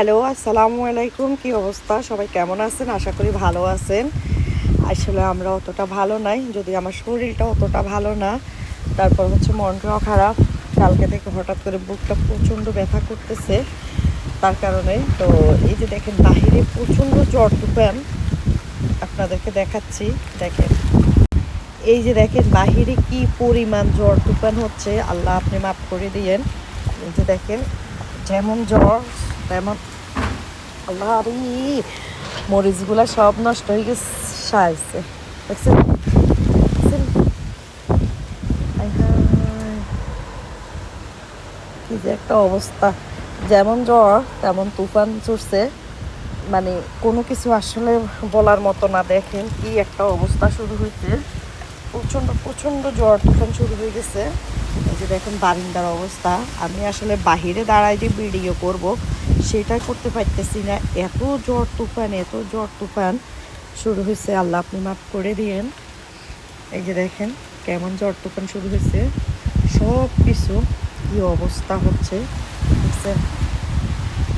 Hello, আসসালামু আলাইকুম। কি অবস্থা? সবাই কেমন আছেন? আশা করি ভালো আছেন। আসলে আমরা অতটা ভালো নাই, যদি আমার শরীরটা অতটা ভালো না, তারপর হচ্ছে মনটাও খারাপ। কালকে থেকে হঠাৎ করে বুকটা প্রচণ্ড ব্যথা করতেছে, তার কারণে। তো এই যে দেখেন, বাহিরে প্রচণ্ড জ্বর তুফান আপনাদেরকে দেখাচ্ছি, দেখেন। এই যে দেখেন, বাহিরে কি পরিমাণ জ্বর তুফান হচ্ছে। আল্লাহ আপনি মাফ করে দিয়েন। এই যে দেখেন, যেমন জ্বর তেমন মরিচগুলা সব নষ্ট হয়ে গেছে। কি যে একটা অবস্থা। যেমন জ্বর, তেমন তুফান চড়ছে। মানে কোনো কিছু আসলে বলার মতো না দেখেন কি একটা অবস্থা শুরু হয়েছে। প্রচণ্ড প্রচণ্ড জ্বর তুফান শুরু হয়ে গেছে। এই যে দেখেন বারিন্দার অবস্থা। আমি আসলে বাহিরে দাঁড়ায় যে ভিডিও করব, সেটা করতে পারতেছি না। এত জ্বর তুফান, এত জ্বর তুফান। শুরু হয়েছে, আল্লাহ আপনি মাফ করে দিয়েন। এই যে দেখেন কেমন জ্বর তুফান শুরু হয়েছে। সব কিছু কি অবস্থা হচ্ছে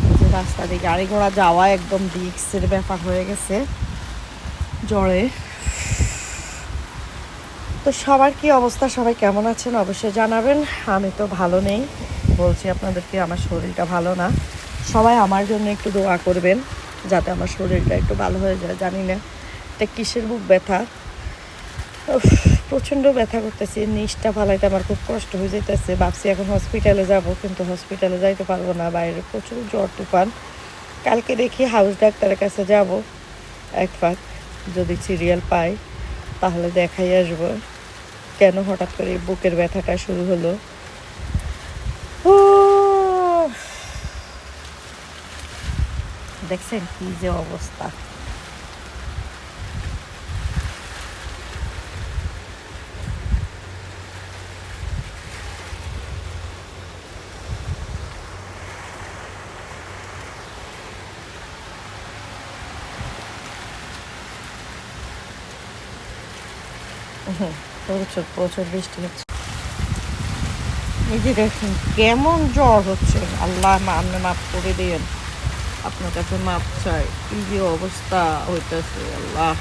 এই যে রাস্তা দিয়ে গাড়ি ঘোড়া যাওয়া একদম রিক্সের ব্যাপার হয়ে গেছে। জ্বরে তো সবার কি অবস্থা? সবাই কেমন আছেন? অবশ্যই জানাবেন। আমি তো ভালো নেই। বলছি আপনাদেরকে, আমার শরীরটা ভালো না। সবাই আমার জন্য একটু দোয়া করবেন, যাতে আমার শরীরটা একটু ভালো হয়ে যায়, জানি না। এটা কিসের বুক ব্যথা? প্রচণ্ড ব্যথা করতেছি। নিচটা ফালাইতে আমার খুব কষ্ট হয়ে যেতেছে ভাবছি এখন হসপিটালে যাব, কিন্তু হসপিটালে যাইতে পারব না। বাইরে প্রচুর জ্বর, তুফান। কালকে দেখি হাউস ডাক্তারের কাছে যাব, এক ফাঁক। যদি সিরিয়াল পাই, তাহলে দেখাই আসব। কেন হঠাৎ করে বুকের ব্যথাটা শুরু হলো। দেখছেন কি যে অবস্থা হুম, প্রচুর প্রচুর বৃষ্টি হচ্ছে। এই যে দেখুন, কেমন জ্বর হচ্ছে। আল্লাহ আপনি মাফ করে দিয়েন। আপনার কাছে মাপ চাই। কি যে অবস্থা হইতেছে, আল্লাহ।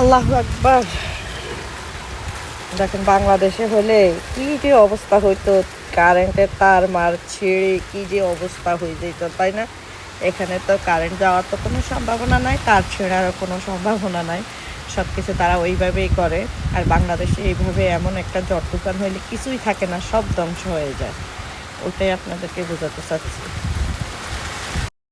আল্লাহ একবার দেখেন, বাংলাদেশে হলে কি যে অবস্থা হইতো, কারেন্টের তার মার ছেড়ে কি যে অবস্থা হয়ে যেত, তাই না? এখানে তো কারেন্ট যাওয়ার তো কোনো সম্ভাবনা নাই, তার ছেঁড়ারও কোনো সম্ভাবনা নাই। সব কিছু তারা ওইভাবেই করে। আর বাংলাদেশে এইভাবে এমন একটা জট দোকান হইলে কিছুই থাকে না, সব ধ্বংস হয়ে যায়। ওটাই আপনাদেরকে বোঝাতে চাচ্ছি।